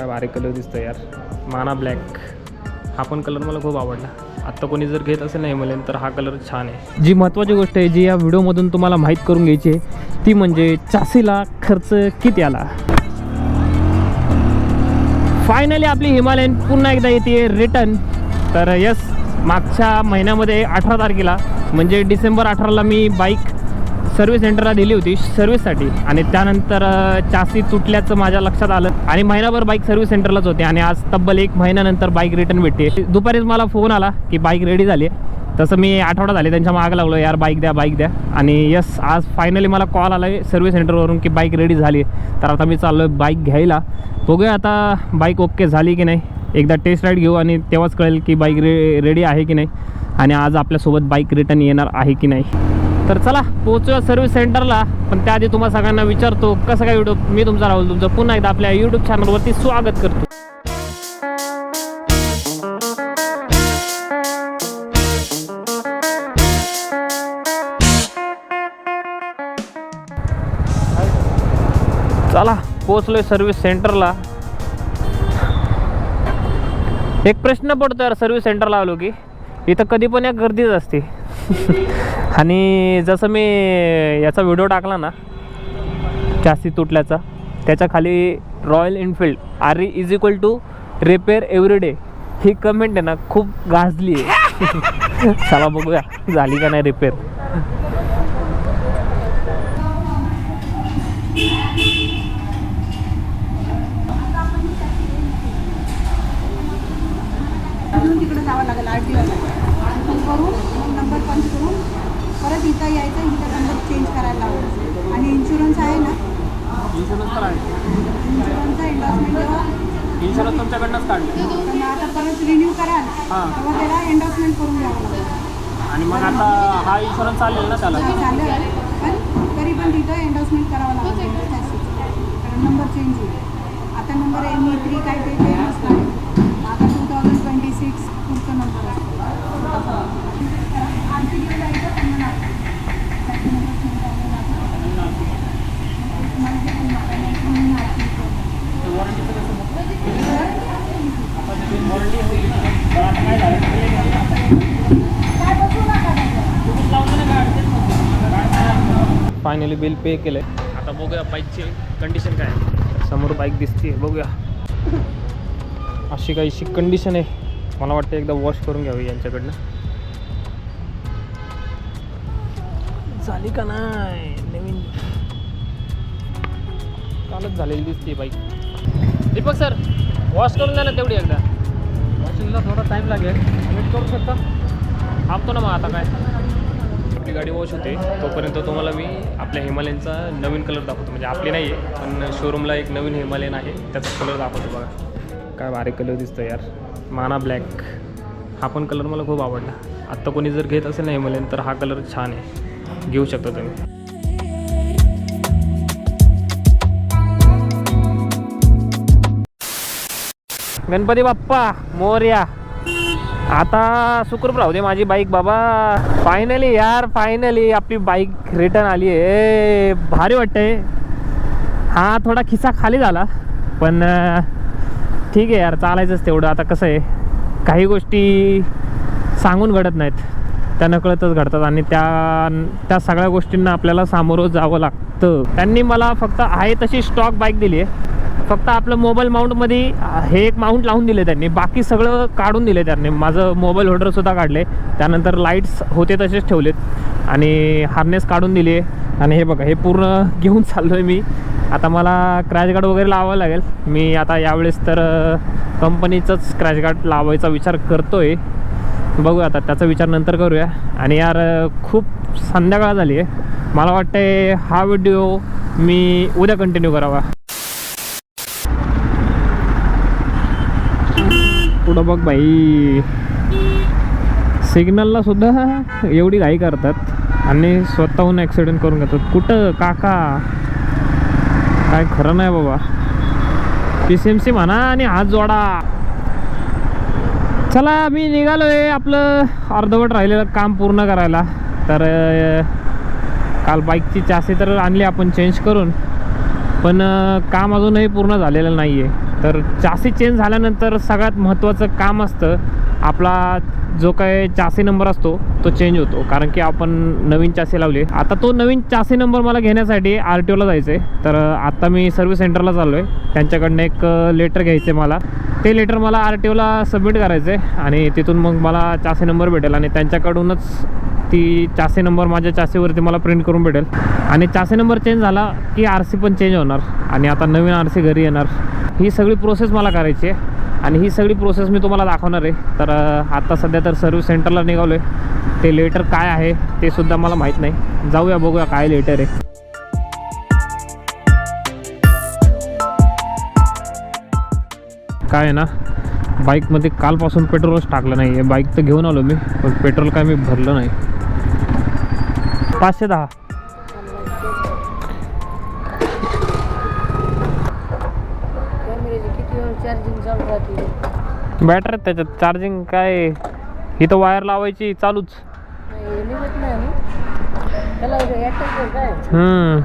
काय भारी कलर दिसतो यार. माना ब्लॅक हा पण कलर मला खूप आवडला. आत्ता कोणी जर घेत असेल नाही हिमालयन तर हा कलर छान आहे. जी महत्त्वाची गोष्ट आहे जी या व्हिडिओमधून तुम्हाला माहीत करून घ्यायची आहे ती म्हणजे चासीला खर्च किती आला? फायनली आपली हिमालयन पुन्हा एकदा येते रिटर्न तर यस मागच्या महिन्यामध्ये अठरा तारखेला म्हणजे डिसेंबर अठराला मी बाईक सर्व्हिस सेंटरला दिली होती सर्व्हिससाठी. आणि त्यानंतर चासी तुटल्याचं माझ्या लक्षात आलं. आणि महिनाभर बाईक सर्व्हिस सेंटरलाच होते. आणि आज तब्बल एक महिन्यानंतर बाईक रिटर्न भेटते. दुपारीच मला फोन आला की बाईक रेडी झाली आहे. तसं मी आठवडा झाले त्यांच्या मागं लागलो यार बाईक द्या बाईक द्या. आणि यस आज फायनली मला कॉल आला आहे सर्व्हिस सेंटरवरून की बाईक रेडी झाली आहे. तर आता मी चाललो आहे बाईक घ्यायला. बघूया आता बाईक ओके झाली की नाही. एकदा टेस्ट राईड घेऊ आणि तेव्हाच कळेल की बाईक रे रेडी आहे की नाही. आणि आज आपल्यासोबत बाईक रिटर्न येणार आहे की नाही. तर चला पोहोचूया सर्व्हिस सेंटरला पण त्याआधी तुम्हाला सगळ्यांना विचारतो कसं काय व्हिडिओ मी तुमचा राहुल तुमचं पुन्हा एकदा आपल्या यूट्यूब चॅनलवरती स्वागत करतो. चला पोचलोय सर्व्हिस सेंटरला एक प्रश्न पडतो यार सर्व्हिस सेंटरला आलो की. इथं कधी पण या गर्दीच असते. आणि जसं मी याचा व्हिडिओ टाकला ना जास्ती तुटल्याचा त्याच्याखाली Royal Enfield R is equal to repair every day he comment आहे ना खूप गाजली आहे. चला बघूया झाली का नाही रिपेअर तिकडे जावं लागेल आर टी ओला करून मग नंबर पंच करून परत इथं यायचं इथं नंबर चेंज करायला लावायचं आणि इन्शुरन्स आहे ना? इन्शुरन्स तर आहे. इन्शुरन्सचा एन्डॉर्समेंट जेव्हा इन्शुरन्स तुमच्याकडनंच काढले. तर आता परत रिन्यू कराल. हां. तेव्हा त्याला एन्डॉर्समेंट करून द्यावं लागेल. आणि मग आता हा इन्शुरन्स चालेल ना त्याला? चालेल. पण तरी पण तिथं एन्डॉर्समेंट करावं लागेल. कारण नंबर चेंज होईल. आता नंबर एम थ्री काय ते ते नसणार आता टू थाउजंड ट्वेंटी सिक्स पुढचा नंबर असतो आर टी ओ जायचं त्यांना फायनली बिल पे केलंय. आता बघूया बाईकची कंडिशन काय आहे. समोर बाईक दिसते बघूया. अशी काहीशी कंडिशन आहे. मला वाटतं एकदा वॉश करून घ्यावी यांच्याकडनं. झाली का नाही? नवीन. कालच झालेली दिसते बाईक दीपक सर वॉश करून द्या ना तेवढी एकदा. वॉशिंगला थोडा टाईम लागेल. वेट करू शकता? थांबतो ना मग आता काय. आपली गाडी वॉश होते तोपर्यंत तुम्हाला मी आपल्या हिमालयनचा नवीन कलर दाखवतो. म्हणजे आपली नाही आहे पण शोरूमला एक नवीन हिमालयन आहे त्याचा कलर दाखवतो बघा. काय भारी कलर दिसतो यार. माना ब्लॅक हा पण कलर मला खूप आवडला. आत्ता कोणी जर घेत असेल ना हिमालयन तर हा कलर छान आहे. घेऊ शकता तुम्ही. गणपती बाप्पा मोर्या. आता सुखरूप राहू दे माझी बाईक बाबा. फायनली यार फायनली आपली बाईक रिटर्न आली आहे. भारी वाटतंय. हा थोडा खिस्सा खाली झाला. पण ठीक आहे यार चालायचंच तेवढं. आता कसं आहे काही गोष्टी सांगून घडत नाहीत. त्या नकळतच घडतात आणि त्या त्या सगळ्या गोष्टींना आपल्याला सामोरं जावं लागतं. त्यांनी मला फक्त आहे तशी स्टॉक बाईक दिली आहे. फक्त आपलं मोबाईल माउंटमध्ये हे एक माउंट लावून दिले त्यांनी. बाकी सगळं काढून दिले त्यांनी. माझं मोबाईल होल्डरसुद्धा काढले. त्यानंतर लाईट्स होते तसेच ठेवलेत. आणि हार्नेस काढून दिले आणि हे बघा हे पूर्ण घेऊन चाललो आहे मी. आता मला क्रॅश गार्ड वगैरे लावावं लागेल. मी आता यावेळेस तर कंपनीचंच क्रॅश गार्ड लावायचा विचार करतो आहे बघू आता त्याचा विचार नंतर करूया. आणि यार खूप संध्याकाळ झाली आहे. मला वाटते हा व्हिडिओ मी उद्या कंटिन्यू करावा. पुढं बघ बाई. सिग्नलला सुद्धा एवढी घाई करतात. आणि स्वतःहून ॲक्सिडेंट करून घेतात. कुठं काका? काय खरं नाही बाबा. पी सी एम सी म्हणा आणि हात जोडा. चला मी निघालोय आपलं अर्धवट राहिलेलं काम पूर्ण करायला. तर काल बाईकची चासी तर आणली आपण चेंज करून. पण काम अजूनही पूर्ण झालेलं नाही आहे तर चासी चेंज झाल्यानंतर सगळ्यात महत्त्वाचं काम असतं आपला जो काय चासी नंबर असतो तो चेंज होतो. कारण की आपण नवीन चासी लावली. आता तो नवीन चासी नंबर मला घेण्यासाठी आर टी ओला जायचं आहे तर आत्ता मी सर्व्हिस सेंटरला चाललो आहे त्यांच्याकडनं एक लेटर घ्यायचं आहे मला. ते लेटर मला आर टी ओला सबमिट करायचं आहे आणि तिथून मग मला चासी नंबर भेटेल आणि त्यांच्याकडूनच ती चासी नंबर माझ्या चासीवरती मला प्रिंट करून भेटेल. आणि चासी नंबर चेंज झाला की आर सी पण चेंज होणार. आणि आता नवीन आर सी घरी येणार. ही सगळी प्रोसेस मला करायची आहे. आणि ही सगळी प्रोसेस मी तुम्हाला दाखवणार आहे. तर आत्ता सध्या तर सर्व्हिस सेंटरला निघालो आहे ते लेटर काय आहे ते सुद्धा मला माहीत नाही. जाऊया बघूया काय लेटर आहे. काय आहे ना बाईकमध्ये कालपासून पेट्रोलच टाकलं नाही आहे बाईक तर घेऊन आलो मी पण पेट्रोल काय मी भरलं नाही. पाचशे दहा. चार्जिंग चालू राहते. बॅटरी त्याच्यात. चार्जिंग काय? इथं वायर लावायची चालूच. नाही निघत नाही ना. त्याला ॲक्टर काय? हम्म.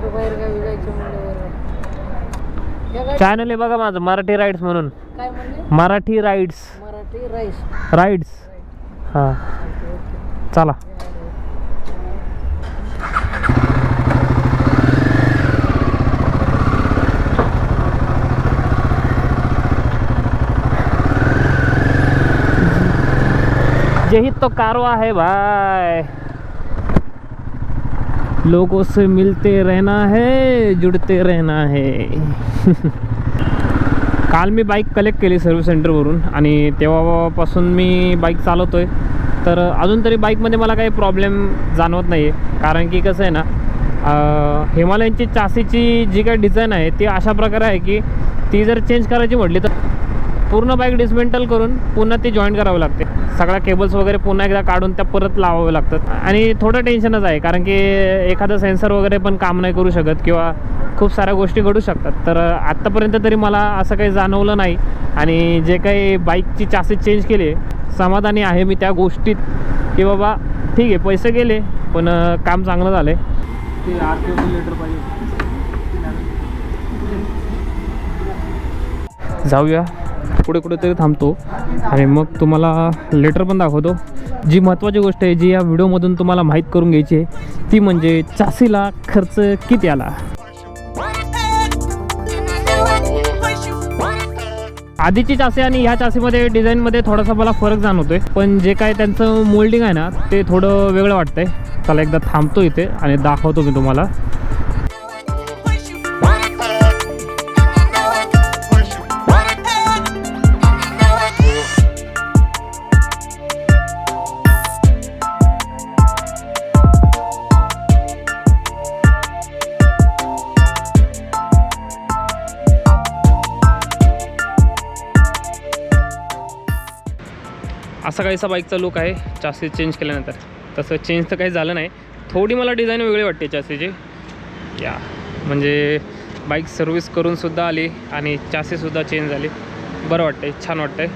कुठं बाहेर गावी जायचं म्हणल्यावर. या गाडी चॅनल आहे बघा माझं मराठी राईड्स म्हणून. काय म्हणले? Marathi rides Marathi rice rides हां. चला. यही तो कारवा है भाई। लोगों से मिलते रहना है जुड़ते रहना है। काल मी बाईक कलेक्ट केली सर्व्हिस सेंटरवरून आणि तेव्हापासून मी बाईक चालवतो आहे तर अजून तरी बाईकमध्ये मला काही प्रॉब्लेम जाणवत नाही आहे कारण की कसं आहे ना अं, हिमालयनची चासीची जी काही डिझाईन आहे ती अशा प्रकारे आहे की ती जर चेंज करायची म्हटली तर पूर्ण बाईक डिसमेंटल करून पुन्हा ती जॉईन करावी लागते. सगळ्या केबल्स वगैरे पुन्हा एकदा काढून त्या परत लावावे लागतात. आणि थोडं टेन्शनच आहे कारण की एखादं सेन्सर वगैरे पण काम नाही करू शकत किंवा खूप साऱ्या गोष्टी घडू शकतात. तर आत्तापर्यंत तरी मला असं काही जाणवलं नाही. आणि जे काही बाईकची चासीस चेंज केली समाधानी आहे मी त्या गोष्टीत. की बाबा ठीक आहे पैसे गेले पण काम चांगलं झालं आहे ते लेटर पाहिजे. जाऊया. कुठे कुठेतरी थांबतो. आणि मग तुम्हाला लेटर पण दाखवतो. जी महत्त्वाची गोष्ट आहे जी या व्हिडिओमधून तुम्हाला माहीत करून घ्यायची आहे ती म्हणजे चासीला खर्च किती आला? आधीची चासी आणि ह्या चासीमध्ये डिझाईनमध्ये थोडासा मला फरक जाणवतोय. पण जे काय त्यांचं मोल्डिंग आहे ना ते थोडं वेगळं वाटतंय. चला एकदा थांबतो इथे आणि दाखवतो मी तुम्हाला. असा काहीसा बाईकचा लुक आहे चासी चेंज केल्यानंतर. तसं चेंज तर काही झालं नाही. थोडी मला डिझाईन वेगळी वाटते चासीची या म्हणजे बाईक सर्व्हिस करूनसुद्धा आली आणि चासीसुद्धा चेंज झाली. बरं वाटतंय छान वाटतंय.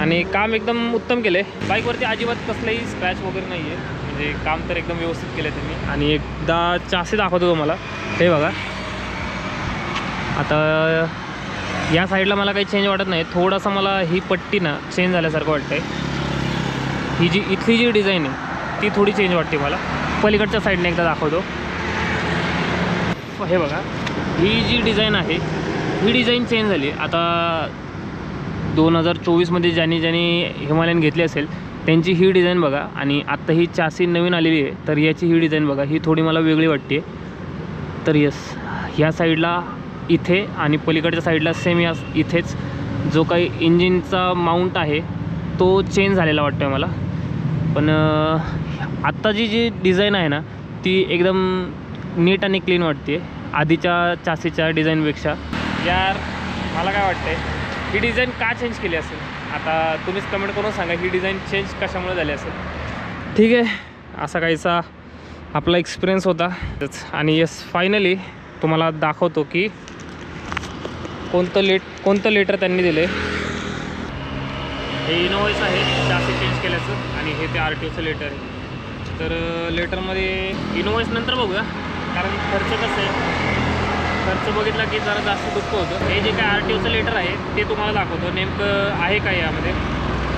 आणि काम एकदम उत्तम केलं आहे बाईकवरती अजिबात कसलंही स्क्रॅच वगैरे नाही आहे म्हणजे काम तर एकदम व्यवस्थित केलं आहे त्यांनी. आणि एकदा चासी दाखवतो तुम्हाला. हे बघा. आता या साईडला मला काही चेंज वाटत नाही. थोडासा मला ही पट्टी ना चेंज झाल्यासारखं वाटतं आहे ही जी इथली जी डिझाईन आहे ती थोडी चेंज वाटते मला. पलीकडच्या साईडने एकदा दाखवतो. हे बघा ही जी डिझाईन आहे ही डिझाईन चेंज झाली. आता दोन हजार चोवीसमध्ये ज्यांनी ज्यांनी हिमालयन घेतली असेल त्यांची ही डिझाईन बघा. आणि आत्ता ही चासी नवीन आलेली आहे तर याची ही डिझाईन बघा. ही थोडी मला वेगळी वाटते. तर यस ह्या साईडला इथे आणि पलीकडच्या साईडला सेम या इथेच जो काही इंजिनचा माउंट आहे तो चेंज झालेला वाटतो आहे मला. पण आत्ता आत्ताची जी डिझाईन आहे ना ती एकदम नीट आणि क्लीन वाटते. आधीच्या चासीच्या डिझाईनपेक्षा यार मला काय वाटतंय ही डिझाईन का चेंज केली असेल? आता तुम्हीच कमेंट करून सांगा ही डिझाईन चेंज कशामुळे झाली असेल? ठीक आहे असा काहीसा आपला एक्सपिरियन्स होता. आणि येस फायनली तुम्हाला दाखवतो की कोणतं लेट कोणतं लेटर त्यांनी दिले हे इनोव्हाईस आहे चेंज केल्याचं आणि हे ते आर टी ओचं लेटर आहे. तर लेटरमध्ये इनवॉईस नंतर बघूया. कारण खर्च कसं आहे? खर्च बघितला की जरा जास्त दुःख होतं. हे जे काय आर टी ओचं लेटर आहे ते तुम्हाला दाखवतो. नेमकं आहे काय यामध्ये?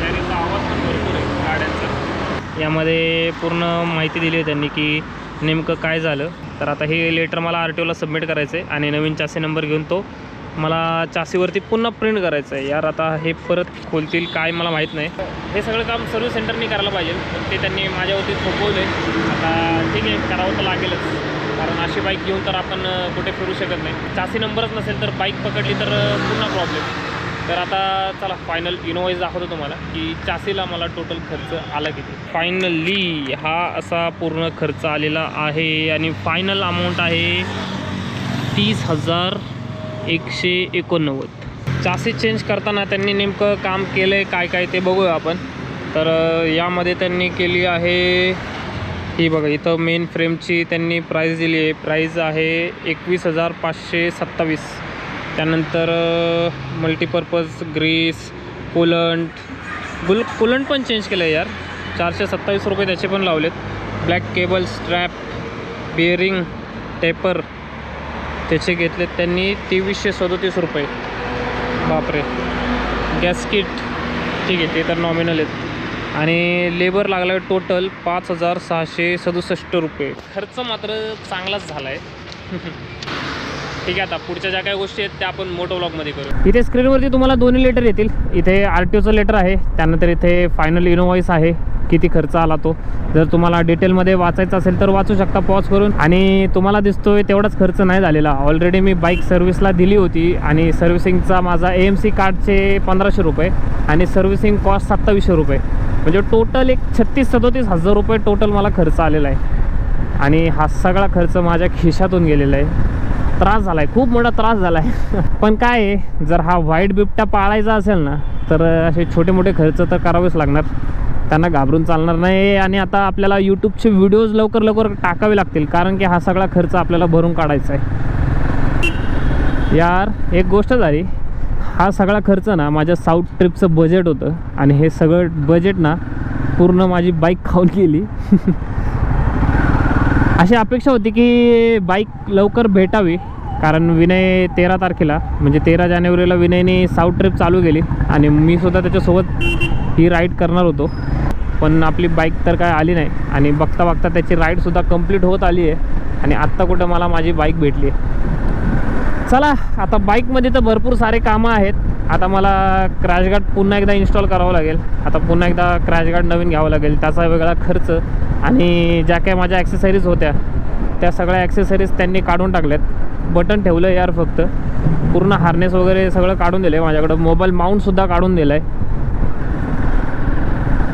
त्याचा आवाज पण भरपूर आहे गाड्यांचा. यामध्ये पूर्ण माहिती दिली आहे त्यांनी की नेमकं काय झालं. तर आता हे लेटर मला आर टी ओला सबमिट करायचं आहे आणि नवीन चासे नंबर घेऊन तो मला चासीवरती पुन्हा प्रिंट करायचं आहे. यार आता हे परत खोलतील काय मला माहीत नाही. हे सगळं काम सर्व्हिस सेंटरनी करायला पाहिजे. पण ते त्यांनी माझ्यावरती थोपवलं आता ठीक आहे करावं तर लागेलच. कारण अशी बाईक घेऊन तर आपण कुठे फिरू शकत नाही. चासी नंबरच नसेल तर बाईक पकडली तर पुन्हा प्रॉब्लेम तर आता चला फायनल इनोवाईज दाखवतो तुम्हाला की चासीला मला टोटल खर्च आला किती. फायनली हा असा पूर्ण खर्च आलेला आहे. आणि फायनल अमाऊंट आहे तीस हजार एकशे एकोणनव्वद. चासी चेंज करताना त्यांनी नेमकं काम केलं आहे काय काय ते बघूया आपण. तर यामध्ये त्यांनी केली आहे ही बघा इथं मेन फ्रेमची त्यांनी प्राईस दिली आहे. प्राईज आहे एकवीस हजार पाचशे सत्तावीस. त्यानंतर मल्टीपर्पज ग्रीस कोलंट गुल कोलंट पण चेंज केलं आहे यार. चारशे सत्तावीस रुपये त्याचे पण लावलेत. Black cable strap bearing taper त्याचे घेतलेत त्यांनी तेवीसशे सदोतीस रुपये. बापरे. गॅसकिट ठीक आहे ते तर नॉमिनल आहेत. आणि लेबर लागला आहे टोटल पाच हजार सहाशे सदुसष्ट रुपये. खर्च मात्र चांगलाच झाला आहे ठीक आहे आता पुढच्या ज्या काही गोष्टी आहेत त्या आपण मोटो ब्लॉगमध्ये करू. इथे स्क्रीनवरती तुम्हाला दोन्ही लेटर येतील. इथे आर टी ओचं लेटर आहे त्यानंतर इथे फायनल इनोवाईस आहे. किती खर्च आला तो. जर तुम्हाला डिटेलमध्ये वाचायचं असेल तर वाचू शकता. पॉज करून. आणि तुम्हाला दिसतोय तेवढाच खर्च नाही झालेला. ऑलरेडी मी बाईक सर्व्हिसला दिली होती. आणि सर्व्हिसिंगचा माझा ए एम सी कार्डचे पंधराशे रुपये. आणि सर्व्हिसिंग कॉस्ट सत्तावीसशे रुपये. म्हणजे टोटल एक छत्तीस सदोतीस हजार रुपये टोटल मला खर्च आलेला आहे. आणि हा सगळा खर्च माझ्या खिशातून गेलेला आहे. त्रास झाला आहे खूप मोठा त्रास झाला आहे पण काय आहे जर हा व्हाईट बिबट्या पाळायचा असेल ना तर असे छोटे मोठे खर्च तर करावेच लागणार. त्यांना घाबरून चालणार नाही आणि आता आपल्याला यूट्यूबचे व्हिडिओज लवकर लवकर टाकावे लागतील कारण की हा सगळा खर्च आपल्याला भरून काढायचा आहे. यार एक गोष्ट झाली. हा सगळा खर्च ना माझ्या साऊथ ट्रिपचं बजेट होतं आणि हे सगळं बजेट ना पूर्ण माझी बाईक खाऊन गेली. अशी अपेक्षा होती की बाईक लवकर भेटावी कारण विनय तेरा तारखेला म्हणजे तेरा जानेवारीला विनयने साऊथ ट्रिप चालू केली आणि मी सुद्धा त्याच्यासोबत ही राईड करणार होतो. पण आपली बाईक तर काय आली नाही. आणि बघता बघता त्याची राईडसुद्धा कंप्लीट होत आली आहे. आणि आत्ता कुठं मला माझी बाईक भेटली चला आता बाईकमध्ये तर भरपूर सारे कामं आहेत. आता मला क्रॅश गार्ड पुन्हा एकदा इन्स्टॉल करावं लागेल. आता पुन्हा एकदा क्रॅश गार्ड नवीन घ्यावं लागेल. त्याचा वेगळा खर्च. आणि ज्या काही माझ्या ॲक्सेसरीज होत्या त्या सगळ्या ॲक्सेसरीज त्यांनी काढून टाकल्यात. बटन ठेवलं यार फक्त. पूर्ण हार्नेस वगैरे सगळं काढून दिलं आहे माझ्याकडं मोबाईल माउंटसुद्धा काढून दिला आहे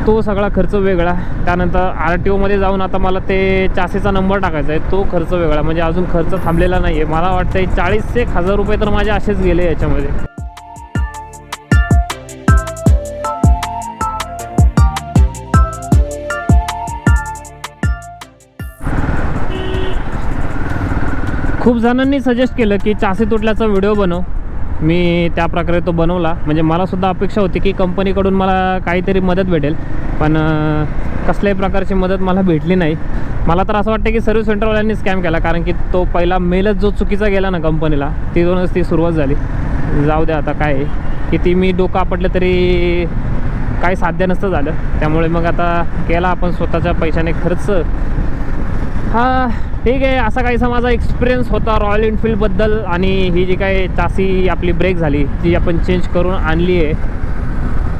तो सगळा खर्च वेगळा. त्यानंतर आर टी ओमध्ये जाऊन आता मला ते चासीचा नंबर टाकायचा आहे. तो खर्च वेगळा. म्हणजे अजून खर्च थांबलेला नाही आहे मला वाटतं चाळीस एक हजार रुपये तर माझे असेच गेले याच्यामध्ये. खूप जणांनी सजेस्ट केलं की चासी तुटल्याचा व्हिडिओ बनव. मी त्या प्रकारे तो बनवला. म्हणजे मलासुद्धा अपेक्षा होती की कंपनीकडून मला काहीतरी मदत भेटेल. पण कसल्याही प्रकारची मदत मला भेटली नाही. मला तर असं वाटतं की सर्व्हिस सेंटरवाल्यांनी स्कॅम केला. कारण की तो पहिला मेलच जो चुकीचा गेला ना कंपनीला तिथूनच ती सुरुवात झाली. जाऊ द्या आता काय आहे. किती मी डोकं आपटलं तरी काही साध्य नसतं झालं. त्यामुळे मग आता केला आपण स्वतःच्या पैशाने खर्च. हा ठीक आहे असा काहीसा माझा एक्सपिरियन्स होता रॉयल एनफिल्डबद्दल आणि ही जी काही चासी आपली ब्रेक झाली ती आपण चेंज करून आणली आहे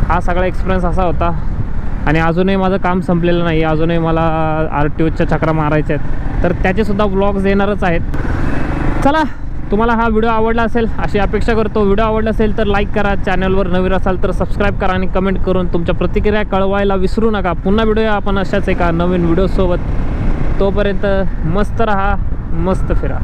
हा सगळा एक्सपिरियन्स असा होता. आणि अजूनही माझं काम संपलेलं नाही अजूनही मला आर टी ओच्या चक्रा मारायच्या आहेत. तर त्याचेसुद्धा ब्लॉग्स येणारच आहेत. चला तुम्हाला हा व्हिडिओ आवडला असेल अशी अपेक्षा करतो. व्हिडिओ आवडला असेल तर लाईक करा चॅनलवर नवीन असाल तर सबस्क्राईब करा आणि कमेंट करून तुमच्या प्रतिक्रिया कळवायला विसरू नका. पुन्हा व्हिडिओ आपण अशाच एका नवीन व्हिडिओसोबत तोपर्यंत मस्त राहा मस्त फिरा.